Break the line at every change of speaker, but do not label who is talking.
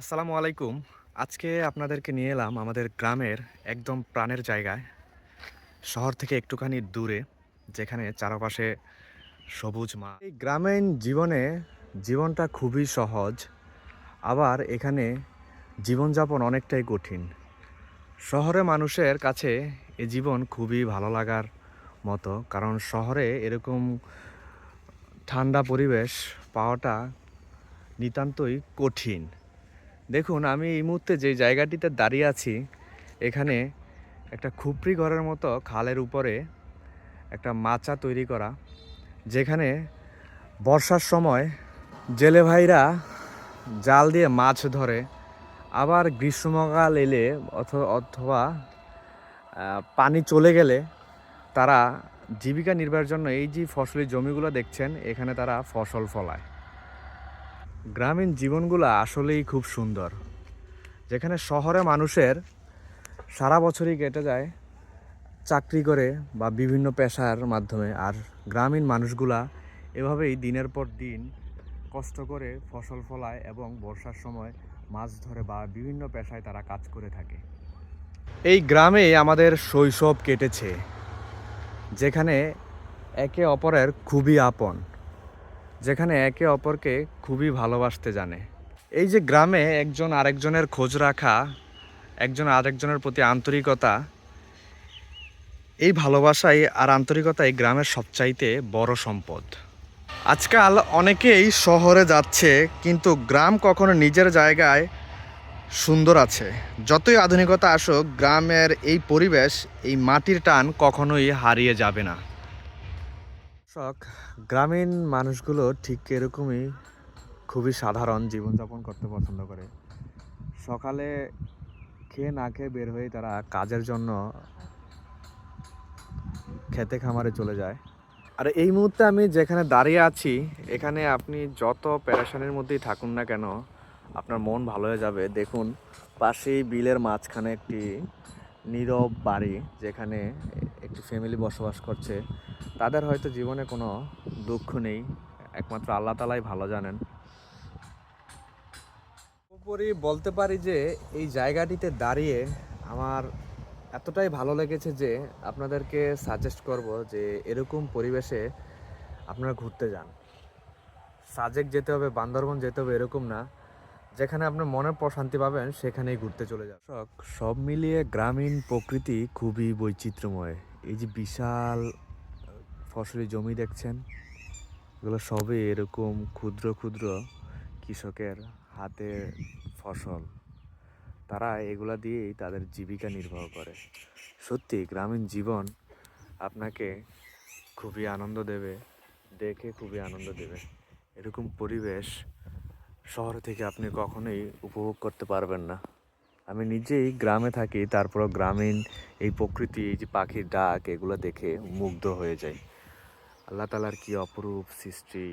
আসসালামু আলাইকুম। আজকে আপনাদেরকে নিয়ে এলাম আমাদের গ্রামের একদম প্রাণের জায়গায়, শহর থেকে একটুখানি দূরে, যেখানে চারপাশে সবুজ মা এই গ্রামীণ জীবনে জীবনটা খুবই সহজ, আবার এখানে জীবনযাপন অনেকটাই কঠিন। শহরে মানুষের কাছে এ জীবন খুবই ভালো লাগার মতো, কারণ শহরে এরকম ঠান্ডা পরিবেশ পাওয়াটা নিতান্তই কঠিন। দেখুন, আমি এই মুহূর্তে যে জায়গাটিতে দাঁড়িয়ে আছি, এখানে একটা খুপড়ি ঘরের মতো খালের উপরে একটা মাচা তৈরি করা, যেখানে বর্ষার সময় জেলে ভাইরা জাল দিয়ে মাছ ধরে, আবার গ্রীষ্মকাল এলে অথ- অথবা পানি চলে গেলে তারা জীবিকা নির্বাহের জন্য এই যে ফসলি জমিগুলো দেখছেন, এখানে তারা ফসল ফলায়। গ্রামীণ জীবনগুলো আসলেই খুব সুন্দর। যেখানে শহরে মানুষের সারা বছরই কেটে যায় চাকরি করে বা বিভিন্ন পেশার মাধ্যমে, আর গ্রামীণ মানুষগুলা এভাবেই দিনের পর দিন কষ্ট করে ফসল ফলায় এবং বর্ষার সময় মাছ ধরে বা বিভিন্ন পেশায় তারা কাজ করে থাকে। এই গ্রামে আমাদের শৈশব কেটেছে, যেখানে একে অপরের খুবই আপন। যেখানে একে অপরকে খুবই ভালোবাসতে জানে। এই যে গ্রামে একজন আরেকজনের খোঁজ রাখা, একজন আরেকজনের প্রতি আন্তরিকতা, এই ভালোবাসাই আর আন্তরিকতাই গ্রামের সবচাইতে বড় সম্পদ। আজকাল অনেকেই শহরে যাচ্ছে, কিন্তু গ্রাম কখনো নিজের জায়গায় সুন্দর আছে। যতই আধুনিকতা আসুক, গ্রামের এই পরিবেশ, এই মাটির টান কখনোই হারিয়ে যাবে না। দর্শক, গ্রামীণ মানুষগুলো ঠিক এরকমই খুবই সাধারণ জীবনযাপন করতে পছন্দ করে। সকালে খেয়ে না খেয়ে বের হয়ে তারা কাজের জন্য খেতে খামারে চলে যায়। আর এই মুহূর্তে আমি যেখানে দাঁড়িয়ে আছি, এখানে আপনি যত প্যারেশানির মধ্যেই থাকুন না কেন, আপনার মন ভালো হয়ে যাবে। দেখুন, পাশেই বিলের মাঝখানে একটি নীরব বাড়ি, যেখানে একটি ফ্যামিলি বসবাস করছে। তাদের হয়তো জীবনে কোনো দুঃখ নেই। একমাত্র আল্লাহ তালাই ভালো জানেন। উপরই বলতে পারি যে এই জায়গাটিতে দাঁড়িয়ে আমার এতটাই ভালো লেগেছে যে আপনাদেরকে সাজেস্ট করব যে এরকম পরিবেশে আপনারা ঘুরতে যান। সাজেক যেতে হবে বান্দরবন যেতে হবে এরকম না। যেখানে আপনার মনে প্রশান্তি পাবেন সেখানেই ঘুরতে চলে যান। সব মিলিয়ে গ্রামীণ প্রকৃতি খুবই বৈচিত্র্যময়। এই যে বিশাল ফসলি জমি দেখছেন? এগুলো সবই এরকম ক্ষুদ্র ক্ষুদ্র কৃষকের হাতে ফসল। তারা এগুলা দিয়েই তাদের জীবিকা নির্বাহ করে। সত্যি, গ্রামীণ জীবন আপনাকে খুবই আনন্দ দেবে, দেখে খুবই আনন্দ দেবে। এরকম পরিবেশ শহর থেকে আপনি কখনোই উপভোগ করতে পারবেন না। আমি নিজেই গ্রামে থাকি, তারপরও গ্রামীণ এই প্রকৃতি, এই যে পাখির ডাক, এগুলো দেখে মুগ্ধ হয়ে যাই। আল্লাহ তালার কি অপরূপ সৃষ্টি?